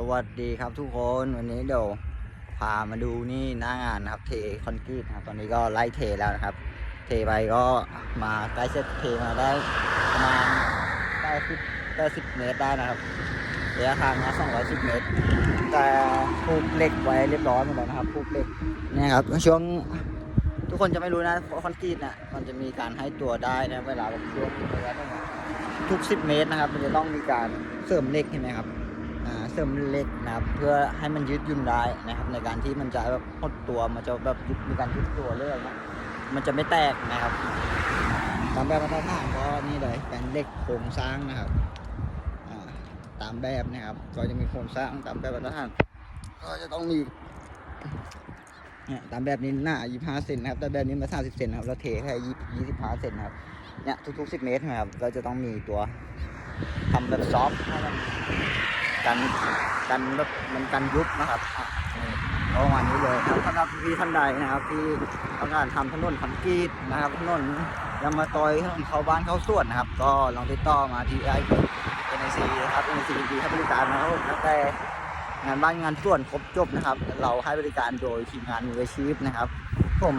สวัสดีครับทุกคนวันนี้เดี๋ยวพามาดูนี่หน้างานนะครับ เทคอนกรีตนะครับตอนนี้ก็ไล่เทแล้วนะครับ เทไปก็มาใกล้เสร็จเทมาได้ประมาณ90 90เมตรได้นะครับระยะทางนะ210เมตร แต่ผูกเหล็กไว้เรียบร้อยหมดแล้วนะครับผูกเหล็กเนี่ยครับช่วงทุกคนจะไม่รู้นะคอนกรีตนะมันจะมีการให้ตัวได้นะเวลาแบบช่วงระยะทุก10เมตรนะครับ มันจะต้องมีการเสริมเหล็กใช่ไหมครับ เสริมเหล็กนะครับ เพื่อให้มันยืดยุ่นได้นะครับ ในการที่มันจะแบบหดตัวมันจะแบบยุบมีการยุบตัวเรื่อยนะมันจะไม่แตกนะครับตามแบบมาตรฐานก็นี่เลยเป็นเหล็กโครงสร้างนะครับตามแบบนะครับ ก็จะมีโครงสร้างตามแบบมาตรฐานก็จะต้องมีเนี่ยตามแบบนี้หน้า 25 เซนนะครับ แต่แบบนี้มา30เซนนะครับแล้วเทแค่25 เซนนะครับ เนี่ยทุกๆ 10 เมตรนะครับก็จะต้องมีตัวทำแบบซอฟต์ให้มัน กันกันแบบมันกันยุบนะครับอะนี่ประมาณนี้เลยครับสำหรับพี่ท่านใดนะครับ ที่ต้องการทำถนนคอนกรีตนะครับถนนยางมาตอยถนนเข้าบ้านเข้าสวนนะครับ ก็ลองติดต่อมาที่ไอพีเอ็นไอซีนะครับเอ็นไอซีดีให้บริการนะครับตั้งแต่งานบ้านงานสวนครบจบนะครับ เราให้บริการโดยทีมงานมืออาชีพนะครับ ผม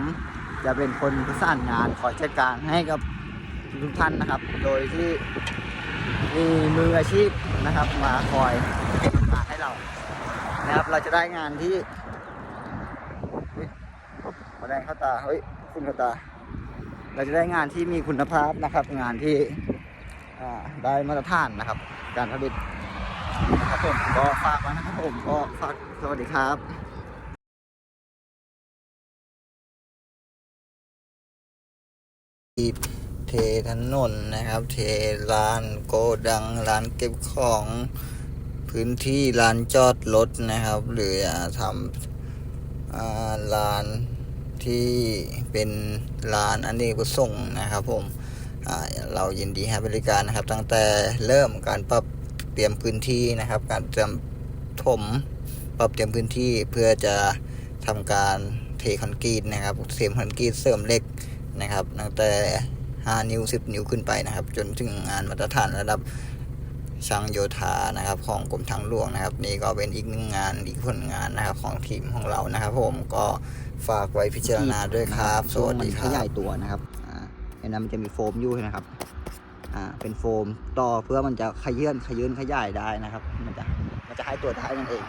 จะเป็นคนประสานงานคอยจัดการให้กับทุกท่านนะครับ โดยที่ มีมืออาชีพนะครับ มาคอยเก็บงานให้เรานะครับ เราจะได้งานที่มาแดงเข้าตาเฮ้ยคุณเข้าตา เราจะได้งานที่มีคุณภาพนะครับ งานที่ได้มาตรฐานนะครับ การผลิตนะครับผมก็ฝากไว้นะครับผมก็ฝากสวัสดีครับ เทถนนนะครับ เทลานโกดังลานเก็บของพื้นที่ลานจอดรถนะครับ หรือทำลานที่เป็นลานอันนี้ประสงค์นะครับผมอ่าเรายินดีให้บริการนะครับ ตั้งแต่เริ่มการปรับเตรียมพื้นที่นะครับ การเตรียมถมปรับเตรียมพื้นที่เพื่อจะทำการเทคอนกรีตนะครับ เสริมคอนกรีตเสริมเหล็กนะครับ ตั้งแต่ 5 นิ้ว 10 นิ้วขึ้นไปนะครับ จนถึงงานมาตรฐานระดับช่างโยธานะครับ ของกรมทางหลวงนะครับ นี่ก็เป็นอีกหนึ่งงานอีกผลงานนะครับ ของทีมของเรานะครับ ผมก็ฝากไว้พิจารณาด้วยครับ สวัสดีครับขยายตัวนะครับอ่าอันนั้นมันจะมีโฟมอยู่นะครับอ่าเป็นโฟมต่อเพื่อมันจะขยื่นขยื่นขยายได้นะครับ มันจะมันจะให้ตัวได้นั่นเอง